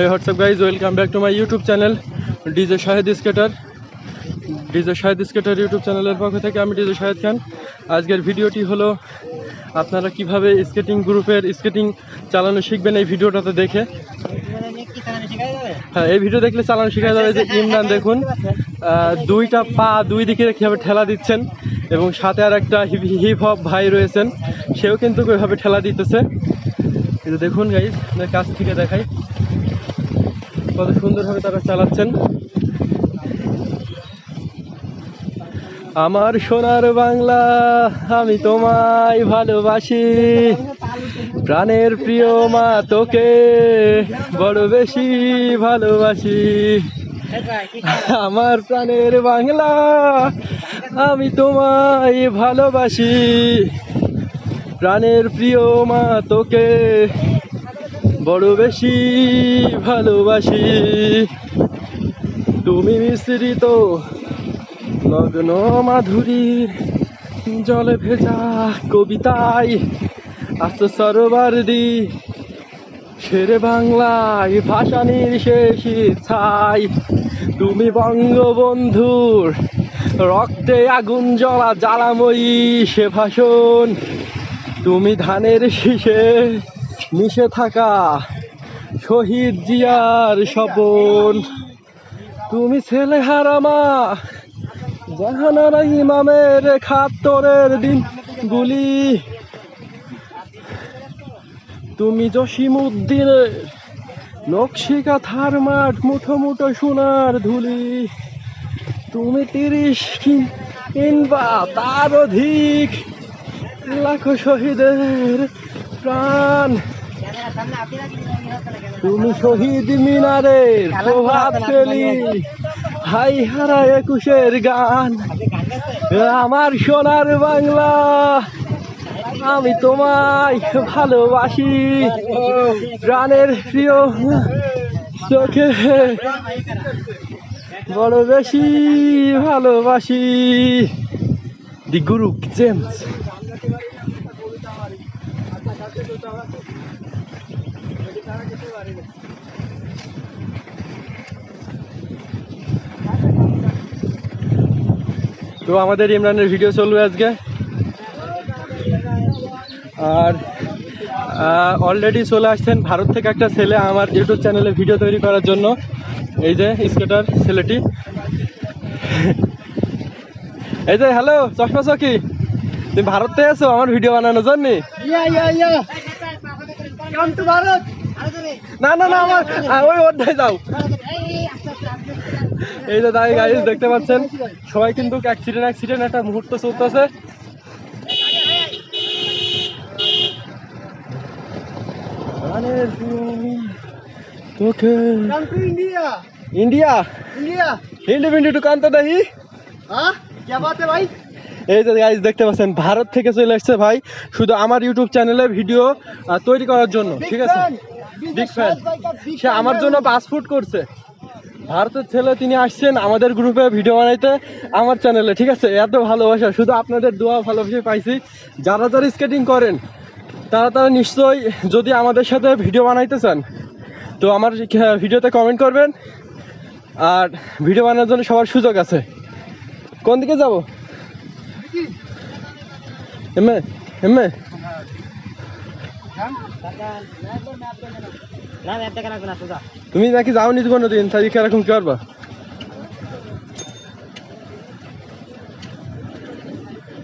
Hey WhatsApp guys welcome back to my YouTube channel DJ Shahed skater DJ Shahed skater YouTube চ্যানেলের পক্ষ থেকে আমি DJ Shahed খান আজকের ভিডিওটি হলো, আপনারা কীভাবে স্কেটিং গ্রুপের স্কেটিং চালানো শিখবেন এই ভিডিওটাতে দেখে। হ্যাঁ এই ভিডিও দেখলে চালানো শেখা যাবে যে ইমরান দেখুন দুইটা পা দুই দিকে কীভাবে ঠেলা দিচ্ছেন এবং সাথে আর একটা হিপ হপ ভাই রয়েছেন, সেও কিন্তু ওইভাবে ঠেলা দিতেছে। দেখুন গাইজ কাছ থেকে দেখাই। কত সুন্দরভাবে তারা চালাচ্ছেন। আমার সোনার বাংলা, আমি তোমায় ভালোবাসি। প্রাণের প্রিয় মা তোকে বড় বেশি ভালোবাসি। আমার প্রাণের বাংলা, আমি তোমায় ভালোবাসি। প্রাণের প্রিয় মা তোকে বড় বেশি ভালোবাসি। তুমি মিশ্রিত নগ্ন মাধুরীর জলে ভেজা কবিতায় আস্ত সরোবার দি। শেরে বাংলায় ভাষানির শেষ ছাই তুমি বঙ্গবন্ধুর রক্তে আগুন জ্বলা জ্বালাময়ী সে ভাষণ। তুমি ধানের শীষে মিশে থাকা শহীদ জিয়ার স্বপন। তুমি ছেলে হারামা, জাহানারা ইমামের খাত্তরের দিন গুলি তুমি জসিম উদ্দিনের নকশিকা থার মাঠ মুঠো মুঠো সোনার ধুলি। তুমি তিরিশ কিংবা তার অধিক লাখো শহীদের প্রাণ। তুমি শহীদ মিনারের প্রভাত ফেলি। হাই হারা একুশের গান। আমার সোনার বাংলা, আমি তোমায় ভালোবাসি। প্রাণের প্রিয় চোখে বড় বেশি ভালোবাসি। দি গুরু, জেমস। তো আমাদের ইমরানের ভিডিও চলবে আজকে। আর অলরেডি চলে আসছেন ভারত থেকে একটা ছেলে আমার ইউটিউব চ্যানেলে ভিডিও তৈরি করার জন্য। এই যে স্কেটার ছেলেটি। এই যে হ্যালো চশমা চকি। তুমি ভারত এসো আমার ভিডিও বানানোর জন্য। না না না আমার হ্যাঁ, ওই অধ্যায় যাও এই যে দাঁড়িয়ে গাড়ি দেখতে পাচ্ছেন? সবাই কিন্তু অ্যাক্সিডেন্ট অ্যাক্সিডেন্ট একটা মুহূর্ত চলতেছে। ইন্ডিয়া। ইন্ডিয়া? ইন্ডিয়া। হিন্দি ভিন্ডি টু কান্ত দাহি হ্যাঁ? কে বাত ভাই? এই যে গাইজ দেখতে পাচ্ছেন ভারত থেকে চলে আসছে ভাই শুধু আমার ইউটিউব চ্যানেলে ভিডিও তৈরি করার জন্য ঠিক আছে? fan. সে আমার জন্য পাসপোর্ট করছে। ভারতের ছেলে তিনি আসছেন আমাদের গ্রুপে ভিডিও বানাইতে আমার চ্যানেলে ঠিক আছে? এত ভালোবাসা শুধু আপনাদের দোয়া ভালোবাসা পাইছি। যারা যারা স্কেটিং করেন তারা তারা নিশ্চয়ই যদি আমাদের সাথে ভিডিও বানাইতে চান তো আমার ভিডিওতে কমেন্ট করবেন। আর ভিডিও বানানোর জন্য সবার সুযোগ আছে। কোন দিকে যাব? এমএ এমএ তুমি নাকি যাওনি কোনো দিন তাই এরকম কি পারবা